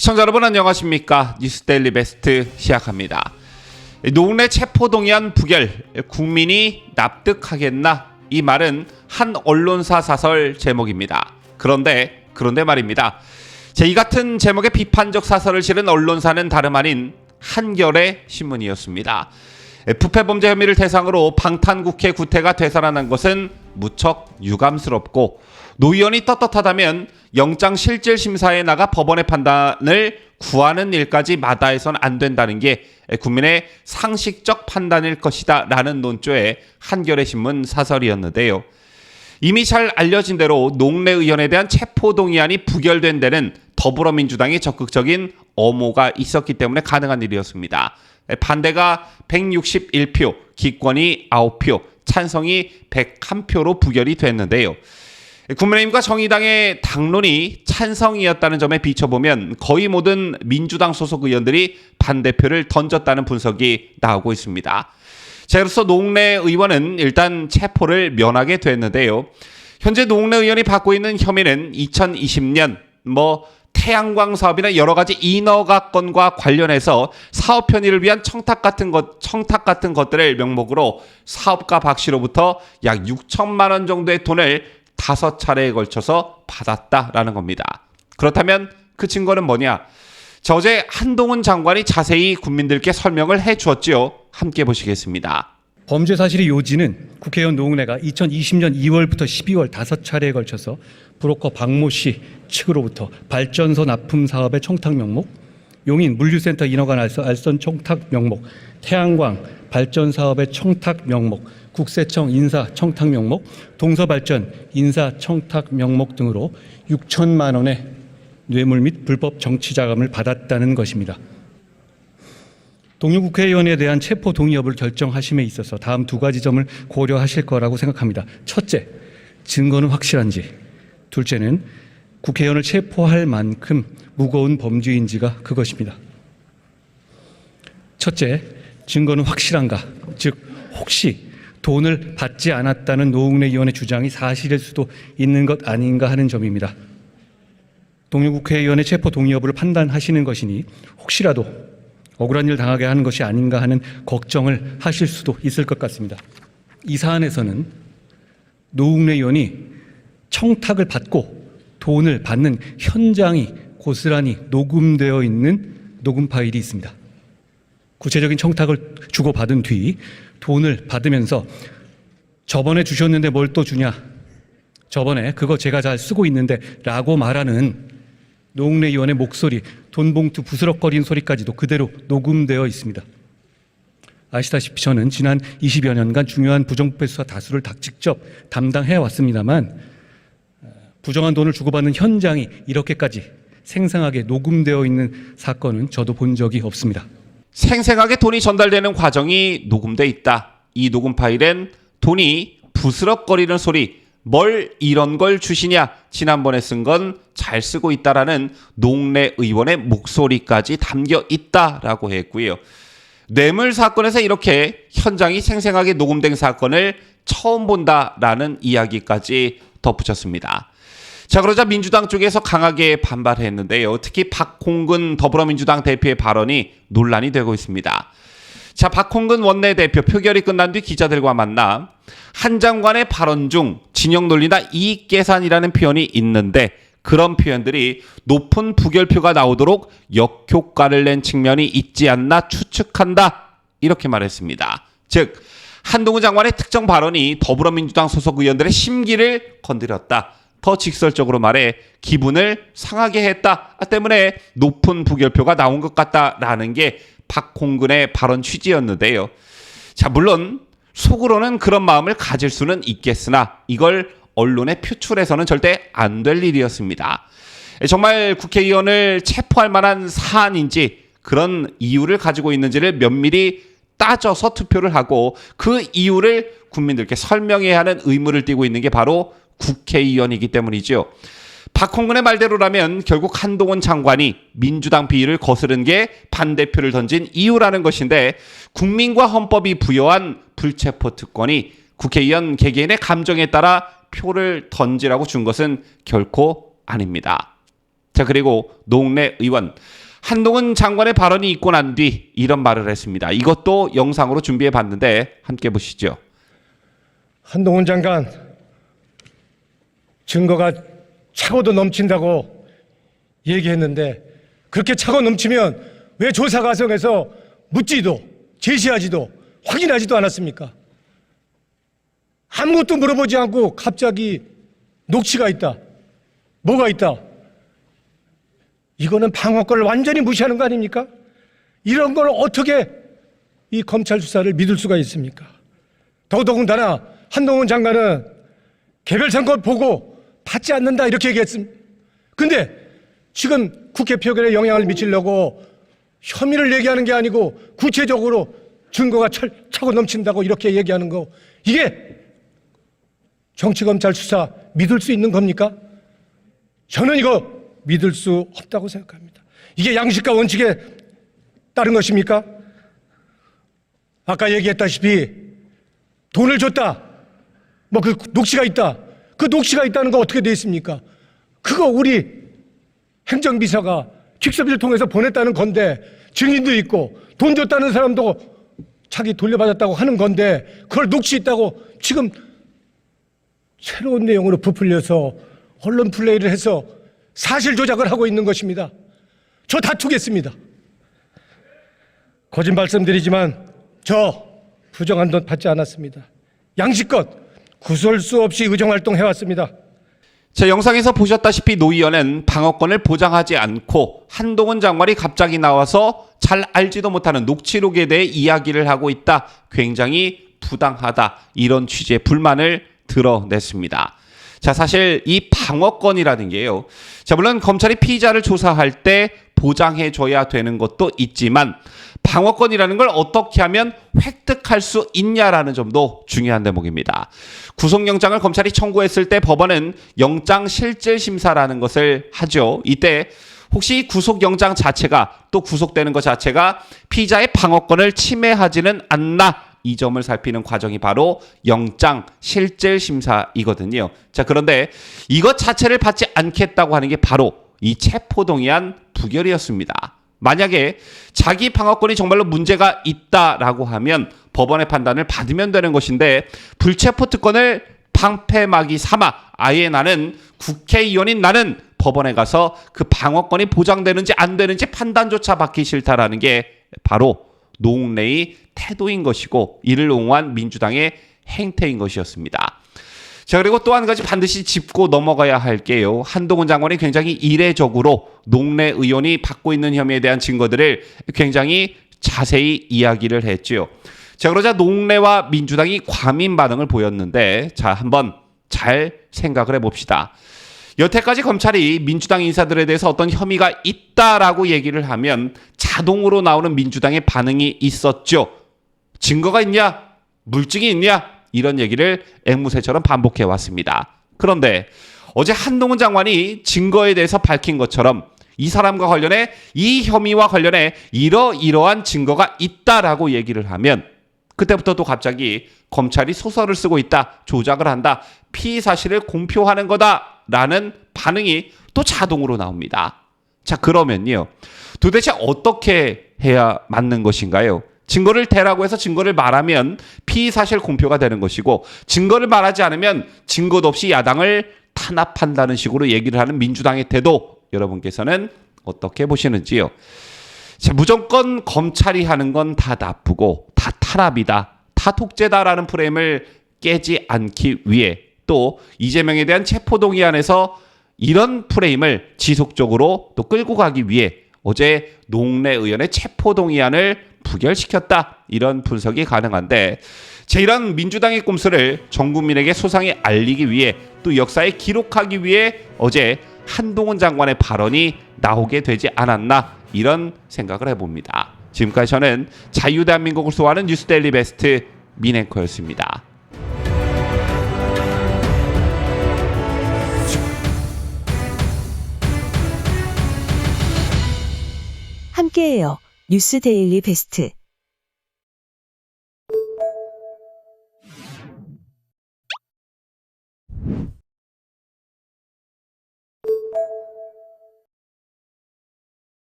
시청자 여러분 안녕하십니까 뉴스데일리 베스트 시작합니다. 노웅래 체포동의안 부결 국민이 납득하겠나 이 말은 한 언론사 사설 제목입니다. 그런데 그런데 말입니다. 제 이 같은 제목의 비판적 사설을 실은 언론사는 다름 아닌 한겨레 신문이었습니다. 부패 범죄 혐의를 대상으로 방탄국회 구태가 되살아난 것은 무척 유감스럽고 노 의원이 떳떳하다면 영장 실질 심사에 나가 법원의 판단을 구하는 일까지 마다해선 안 된다는 게 국민의 상식적 판단일 것이다라는 논조의 한겨레 신문 사설이었는데요. 이미 잘 알려진 대로 농내 의원에 대한 체포 동의안이 부결된 데는 더불어민주당의 적극적인 엄호가 있었기 때문에 가능한 일이었습니다. 반대가 161표, 기권이 9표, 찬성이 101표로 부결이 됐는데요. 국민의힘과 정의당의 당론이 찬성이었다는 점에 비춰보면 거의 모든 민주당 소속 의원들이 반대표를 던졌다는 분석이 나오고 있습니다. 자, 그래서 노웅래 의원은 일단 체포를 면하게 됐는데요. 현재 노웅래 의원이 받고 있는 혐의는 2020년 뭐 태양광 사업이나 여러 가지 인허가 건과 관련해서 사업 편의를 위한 청탁 같은 것, 청탁 같은 것들을 명목으로 사업가 박 씨로부터 약 6천만 원 정도의 돈을 다섯 차례에 걸쳐서 받았다라는 겁니다. 그렇다면 그 증거는 뭐냐? 자, 어제 한동훈 장관이 자세히 국민들께 설명을 해 주었지요. 함께 보시겠습니다. 범죄 사실의 요지는 국회의원 노웅래가 2020년 2월부터 12월 다섯 차례에 걸쳐서 브로커 박모 씨 측으로부터 발전소 납품 사업의 청탁 명목, 용인 물류센터 인허가 알선 청탁 명목, 태양광 발전 사업의 청탁 명목, 국세청 인사 청탁 명목, 동서발전 인사 청탁 명목 등으로 6천만 원의 뇌물 및 불법 정치 자금을 받았다는 것입니다. 동료 국회의원에 대한 체포 동의 여부를 결정하심에 있어서 다음 두 가지 점을 고려하실 거라고 생각합니다. 첫째, 증거는 확실한지. 둘째는 국회의원을 체포할 만큼 무거운 범죄인지가 그것입니다. 첫째, 증거는 확실한가? 즉, 혹시 돈을 받지 않았다는 노웅래 의원의 주장이 사실일 수도 있는 것 아닌가 하는 점입니다. 동료 국회의원의 체포 동의 여부를 판단하시는 것이니 혹시라도 억울한 일 당하게 하는 것이 아닌가 하는 걱정을 하실 수도 있을 것 같습니다. 이 사안에서는 노웅래 의원이 청탁을 받고 돈을 받는 현장이 고스란히 녹음되어 있는 녹음 파일이 있습니다. 구체적인 청탁을 주고받은 뒤 돈을 받으면서 저번에 주셨는데 뭘 또 주냐? 저번에 그거 제가 잘 쓰고 있는데 라고 말하는 노웅래 의원의 목소리, 돈봉투 부스럭거리는 소리까지도 그대로 녹음되어 있습니다. 아시다시피 저는 지난 20여 년간 중요한 부정부패 수사 다수를 다 직접 담당해 왔습니다만 부정한 돈을 주고받는 현장이 이렇게까지 생생하게 녹음되어 있는 사건은 저도 본 적이 없습니다. 생생하게 돈이 전달되는 과정이 녹음돼 있다. 이 녹음 파일엔 돈이 부스럭거리는 소리, 뭘 이런 걸 주시냐 지난번에 쓴 건 잘 쓰고 있다라는 농내 의원의 목소리까지 담겨 있다라고 했고요. 뇌물 사건에서 이렇게 현장이 생생하게 녹음된 사건을 처음 본다라는 이야기까지 덧붙였습니다. 자 그러자 민주당 쪽에서 강하게 반발했는데요. 특히 박홍근 더불어민주당 대표의 발언이 논란이 되고 있습니다. 자, 박홍근 원내대표 표결이 끝난 뒤 기자들과 만나 한 장관의 발언 중 진영 논리나 이익 계산이라는 표현이 있는데 그런 표현들이 높은 부결표가 나오도록 역효과를 낸 측면이 있지 않나 추측한다. 이렇게 말했습니다. 즉, 한동훈 장관의 특정 발언이 더불어민주당 소속 의원들의 심기를 건드렸다. 더 직설적으로 말해 기분을 상하게 했다 때문에 높은 부결표가 나온 것 같다라는 게 박홍근의 발언 취지였는데요. 자, 물론 속으로는 그런 마음을 가질 수는 있겠으나 이걸 언론에 표출해서는 절대 안 될 일이었습니다. 정말 국회의원을 체포할 만한 사안인지 그런 이유를 가지고 있는지를 면밀히 따져서 투표를 하고 그 이유를 국민들께 설명해야 하는 의무를 띠고 있는 게 바로 국회의원이기 때문이죠. 박홍근의 말대로라면 결국 한동훈 장관이 민주당 비위를 거스른 게 반대표를 던진 이유라는 것인데 국민과 헌법이 부여한 불체포 특권이 국회의원 개개인의 감정에 따라 표를 던지라고 준 것은 결코 아닙니다. 자 그리고 노웅래 의원 한동훈 장관의 발언이 있고 난 뒤 이런 말을 했습니다. 이것도 영상으로 준비해 봤는데 함께 보시죠. 한동훈 장관 증거가 차고도 넘친다고 얘기했는데 그렇게 차고 넘치면 왜 조사 과정에서 묻지도 제시하지도 확인하지도 않았습니까? 아무것도 물어보지 않고 갑자기 녹취가 있다. 뭐가 있다. 이거는 방어권을 완전히 무시하는 거 아닙니까? 이런 걸 어떻게 이 검찰 수사를 믿을 수가 있습니까? 더더군다나 한동훈 장관은 개별 선거 보고 받지 않는다 이렇게 얘기했습니다. 근데 지금 국회 표결에 영향을 미치려고 혐의를 얘기하는 게 아니고 구체적으로 증거가 철, 차고 넘친다고 이렇게 얘기하는 거 이게 정치검찰 수사 믿을 수 있는 겁니까? 저는 이거 믿을 수 없다고 생각합니다. 이게 양식과 원칙에 따른 것입니까? 아까 얘기했다시피 돈을 줬다. 뭐 그 녹취가 있다. 그 녹취가 있다는 거 어떻게 돼 있습니까? 그거 우리 행정비서가 직섭을 통해서 보냈다는 건데 증인도 있고 돈 줬다는 사람도 자기 돌려받았다고 하는 건데 그걸 녹취 있다고 지금 새로운 내용으로 부풀려서 언론 플레이를 해서 사실 조작을 하고 있는 것입니다. 저 다투겠습니다. 거짓 말씀드리지만 저 부정한 돈 받지 않았습니다. 양식껏 구설 수 없이 의정활동 해왔습니다. 자, 영상에서 보셨다시피 노 의원은 방어권을 보장하지 않고 한동훈 장관이 갑자기 나와서 잘 알지도 못하는 녹취록에 대해 이야기를 하고 있다. 굉장히 부당하다. 이런 취지의 불만을 드러냈습니다. 자, 사실 이 방어권이라는 게요. 자, 물론 검찰이 피의자를 조사할 때 보장해 줘야 되는 것도 있지만 방어권이라는 걸 어떻게 하면 획득할 수 있냐라는 점도 중요한 대목입니다. 구속영장을 검찰이 청구했을 때 법원은 영장 실질 심사라는 것을 하죠. 이때 혹시 구속영장 자체가 또 구속되는 것 자체가 피의자의 방어권을 침해하지는 않나 이 점을 살피는 과정이 바로 영장 실질 심사이거든요. 자, 그런데 이것 자체를 받지 않겠다고 하는 게 바로 이 체포동의 안 부결이었습니다. 만약에 자기 방어권이 정말로 문제가 있다라고 하면 법원의 판단을 받으면 되는 것인데 불체포 특권을 방패막이 삼아 아예 나는 국회의원인 나는 법원에 가서 그 방어권이 보장되는지 안 되는지 판단조차 받기 싫다라는 게 바로 노웅래의 태도인 것이고 이를 옹호한 민주당의 행태인 것이었습니다. 자 그리고 또 한 가지 반드시 짚고 넘어가야 할 게요. 한동훈 장관이 굉장히 이례적으로 농내 의원이 받고 있는 혐의에 대한 증거들을 굉장히 자세히 이야기를 했지요. 자 그러자 농내와 민주당이 과민 반응을 보였는데 자 한번 잘 생각을 해봅시다. 여태까지 검찰이 민주당 인사들에 대해서 어떤 혐의가 있다라고 얘기를 하면 자동으로 나오는 민주당의 반응이 있었죠. 증거가 있냐? 물증이 있냐? 이런 얘기를 앵무새처럼 반복해 왔습니다. 그런데 어제 한동훈 장관이 증거에 대해서 밝힌 것처럼 이 사람과 관련해 이 혐의와 관련해 이러이러한 증거가 있다라고 얘기를 하면 그때부터 또 갑자기 검찰이 소설을 쓰고 있다, 조작을 한다, 피의 사실을 공표하는 거다라는 반응이 또 자동으로 나옵니다. 자, 그러면요. 도대체 어떻게 해야 맞는 것인가요? 증거를 대라고 해서 증거를 말하면 피의 사실 공표가 되는 것이고 증거를 말하지 않으면 증거도 없이 야당을 탄압한다는 식으로 얘기를 하는 민주당의 태도 여러분께서는 어떻게 보시는지요? 자, 무조건 검찰이 하는 건 다 나쁘고 다 탄압이다, 다 독재다라는 프레임을 깨지 않기 위해 또 이재명에 대한 체포동의안에서 이런 프레임을 지속적으로 또 끌고 가기 위해 어제 농내 의원의 체포동의안을 부결시켰다 이런 분석이 가능한데 제 이런 민주당의 꼼수를 전 국민에게 소상히 알리기 위해 또 역사에 기록하기 위해 어제 한동훈 장관의 발언이 나오게 되지 않았나 이런 생각을 해봅니다. 지금까지 저는 자유대한민국을 소화하는 뉴스데일리 베스트 민앵커였습니다. 함께해요. 뉴스 데일리 베스트.